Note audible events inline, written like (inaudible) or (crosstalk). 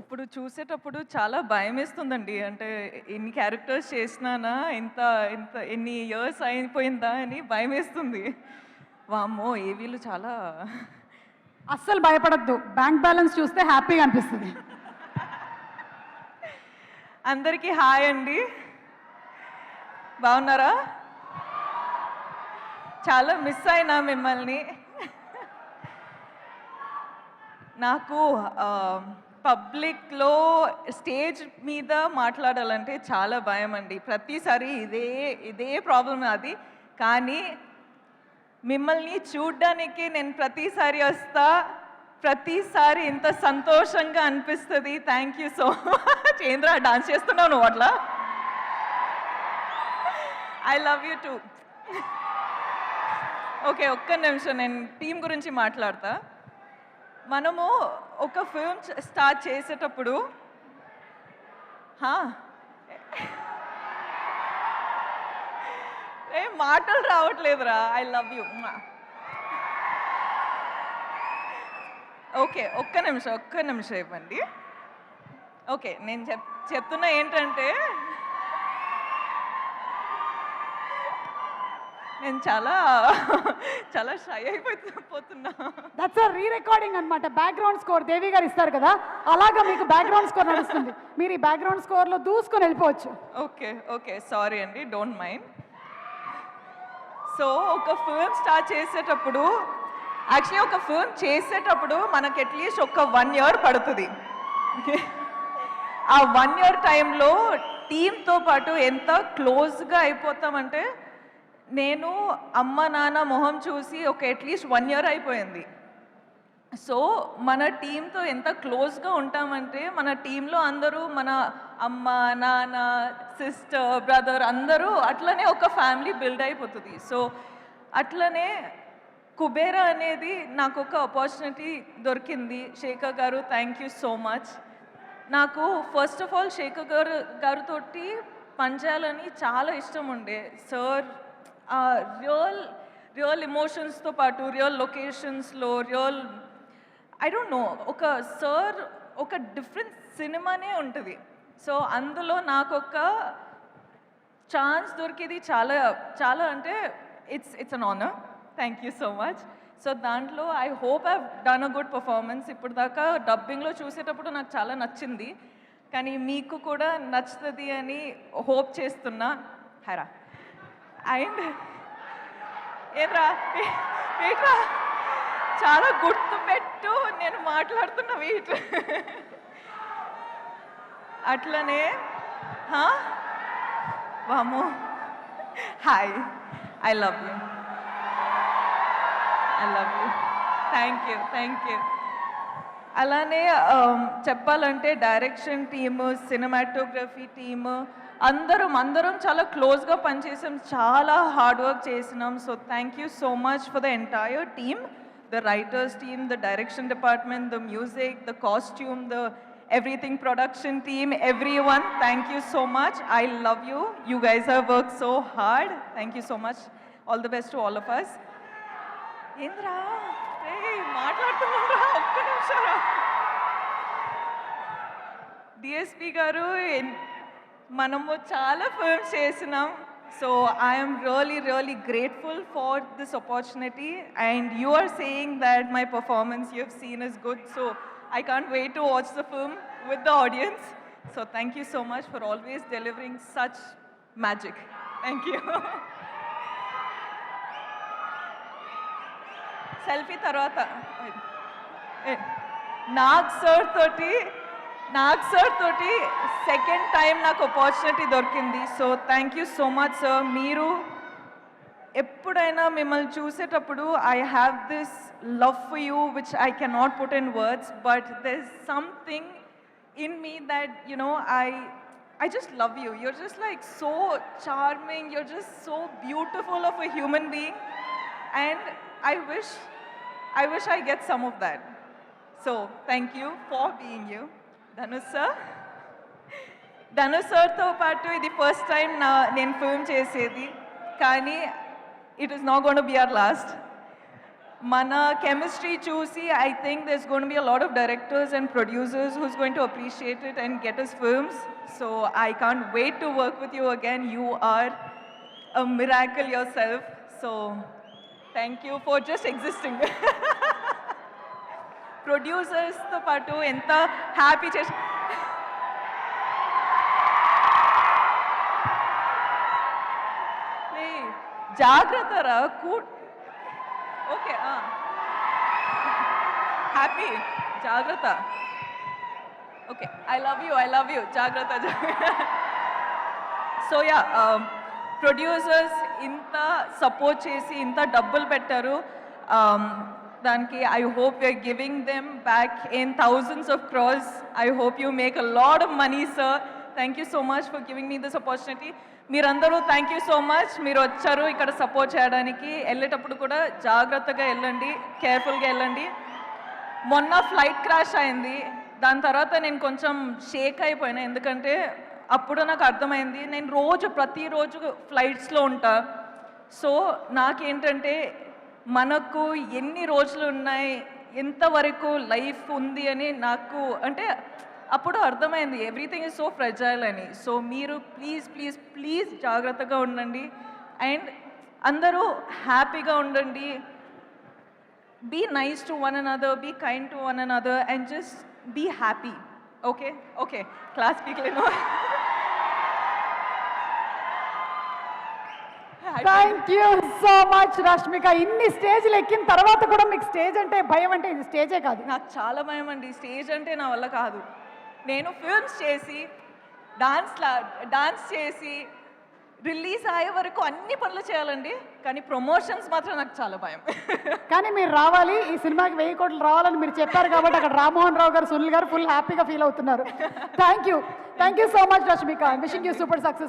ఇప్పుడు చూసేటప్పుడు చాలా భయం వేస్తుందండి అంటే ఎన్ని క్యారెక్టర్స్ చేసినానా ఇంత ఇంత ఎన్ని ఇయర్స్ అయిపోయిందా అని భయం వేస్తుంది వామ్మో ఏవీలు చాలా అస్సలు భయపడద్దు. బ్యాంక్ బ్యాలెన్స్ చూస్తే హ్యాపీగా అనిపిస్తుంది. అందరికీ హాయ్ అండి. బాగున్నారా? చాలా మిస్ అయినా మిమ్మల్ని. నాకు పబ్లిక్లో స్టేజ్ మీద మాట్లాడాలంటే చాలా భయం అండి ప్రతిసారి ఇదే ఇదే ప్రాబ్లం అది. కానీ మిమ్మల్ని చూడ్డానికి నేను ప్రతిసారి వస్తా. ప్రతిసారి ఇంత సంతోషంగా అనిపిస్తుంది. Thank you so much. ఏంద్ర డాన్స్ చేస్తున్నావు నువ్వు అట్లా? I love you too. Okay ఒక్క నిమిషం. నేను టీం గురించి మాట్లాడతా. మనము ఒక ఫిల్మ్ స్టార్ట్ చేసేటప్పుడు ఏ మాటలు రావట్లేదురా. ఐ లవ్ యూ ఓకే ఒక్క నిమిషం ఒక్క నిమిషం ఇవ్వండి. ఓకే నేను చెప్ చెప్తున్నా ఏంటంటే నేను చాలా చాలా షై అయిపోతున్నా దట్స్ రీ రికార్డింగ్ అనమాట బ్యాక్గ్రౌండ్ స్కోర్ దేవి గారు ఇస్తారు కదా అలాగా మీకు బ్యాక్గ్రౌండ్ స్కోర్ నడుస్తుంది. మీరు ఈ బ్యాక్గ్రౌండ్ స్కోర్లో దూసుకొని వెళ్ళిపోవచ్చు. Okay okay. సారీ అండి డోంట్ మైండ్ సో ఒక ఫిల్మ్ స్టార్ట్ చేసేటప్పుడు యాక్చువల్లీ ఒక ఫిల్మ్ చేసేటప్పుడు మనకి అట్లీస్ట్ ఒక వన్ ఇయర్ పడుతుంది. (laughs) ఆ వన్ ఇయర్ టైంలో టీంతో పాటు ఎంత క్లోజ్గా అయిపోతామంటే నేను అమ్మ నాన్న మొహం చూసి ఒక అట్లీస్ట్ వన్ ఇయర్ అయిపోయింది. సో మన టీంతో ఎంత క్లోజ్గా ఉంటామంటే మన టీంలో అందరూ మన అమ్మ నాన్న సిస్టర్ బ్రదర్ అందరూ అట్లనే ఒక ఫ్యామిలీ బిల్డ్ అయిపోతుంది. సో అట్లనే కుబేరా అనేది నాకు ఒక ఆపర్చునిటీ దొరికింది. Shekhar garu thank you so much నాకు first of all Shekhar garu గారితోటి పనిచేయాలని చాలా ఇష్టం ఉండే. సార్ రియల్ రియల్ ఎమోషన్స్తో పాటు రియల్ లొకేషన్స్లో రియల్ ఐ డోంట్ నో ఒక సార్ ఒక డిఫరెంట్ సినిమానే ఉంటుంది. సో అందులో నాకు ఒక ఛాన్స్ దొరికేది చాలా చాలా అంటే it's it's an honour thank you so much so దాంట్లో I hope have done a good performance ఇప్పుడు దాకా డబ్బింగ్లో చూసేటప్పుడు నాకు చాలా నచ్చింది. కానీ మీకు కూడా నచ్చుతుంది అని హోప్ చేస్తున్నా. హరా. అండ్ ఏట్రా? ఏట్రా? చాలా గుర్తు పెట్టు నేను మాట్లాడుతున్న వీటి అట్లనే వాము hi. I love you. I love you. Thank you thank you. అలానే చెప్పాలంటే డైరెక్షన్ టీము సినిమాటోగ్రఫీ టీము అందరం అందరం చాలా క్లోజ్గా పనిచేసాం చాలా హార్డ్ వర్క్ చేసినాం. So thank you so much for the entire team the writers team the direction department the music the costume the everything production team everyone thank you so much I love you you guys have work so hard thank you so much all the best all of us ఏంద్రా DSP garu మనము చాలా films చేసినాం. So I'm really really grateful for this opportunity and you are saying that my performance you have seen is good so I can't wait to watch the film with the audience so thank you so much for always delivering such magic thank you selfie తర్వాత. ఏ, Nag sir తోటి Nag sir తోటి second time నాకు opportunity దొరికింది so thank you so much sir మీరు ఎప్పుడైనా మిమ్మల్ని చూసేటప్పుడు I have this love for you which I cannot put in words but there something in me that you know i i just love you you're just like so charming you're just so beautiful of a human being and i wish i wish i get some of that so thank you for being you dhanush sir Dhanush సార్తో పాటు ఇది first time నా నేను film చేసేది కానీ it is not gonna be our last మన chemistry చూసి I think there's going to be a lot of directors and producers who's going to appreciate it and get us films. So I can't wait to work with you again. You are a miracle yourself. So thank you for just existing. (laughs) ప్రొడ్యూసర్స్తో పాటు ఎంత happy చేసి జాగ్రత్త రా కూ okay happy జాగ్రత్త. Okay I love you I love you జాగ్రత్త so yeah producers ఇంత support చేసి ఇంత డబ్బులు పెట్టారు దానికి I hope you're giving them back in thousands of crores I hope you make a lot of money sir thank you so much for giving me this opportunity మీరందరూ thank you so much మీరు వచ్చారు ఇక్కడ support చేయడానికి. వెళ్ళేటప్పుడు కూడా జాగ్రత్తగా వెళ్ళండి. కేర్ఫుల్గా వెళ్ళండి. మొన్న ఫ్లైట్ క్రాష్ అయింది. దాని తర్వాత నేను కొంచెం షేక్ అయిపోయినా. ఎందుకంటే అప్పుడు నాకు అర్థమైంది. నేను రోజు ప్రతిరోజు ఫ్లైట్స్లో ఉంటా. సో నాకేంటంటే మనకు ఎన్ని రోజులు ఉన్నాయి ఎంతవరకు లైఫ్ ఉంది అని నాకు అంటే అప్పుడు అర్థమైంది. ఎవ్రీథింగ్ ఇస్ సో ఫ్రెజైల్ అని. సో మీరు ప్లీజ్ ప్లీజ్ ప్లీజ్ జాగ్రత్తగా ఉండండి. అండ్ అందరూ హ్యాపీగా ఉండండి. Be nice to one and other kind kind to one and other and happy. Be happy okay okay class know. Thank you so much Rashmika ఇన్ని స్టేజ్లు ఎక్కిన తర్వాత కూడా మీకు స్టేజ్ అంటే భయం అంటే ఇది స్టేజే కాదు. నాకు చాలా భయం అండి. స్టేజ్ అంటే నా వల్ల కాదు. నేను ఫిల్మ్స్ చేసి డాన్స్ డాన్స్ చేసి రిలీజ్ అయ్యే వరకు అన్ని పనులు చేయాలండి. కానీ ప్రమోషన్స్ మాత్రం నాకు చాలా భయం. (laughs) కానీ మీరు రావాలి. ఈ సినిమాకి వెయ్యి కోట్లు రావాలని మీరు చెప్పారు కాబట్టి అక్కడ రామ్మోహన్ రావు గారు సునీల్ గారు ఫుల్ హ్యాపీగా ఫీల్ అవుతున్నారు. Thank you thank you so much Rashmika wishing you super success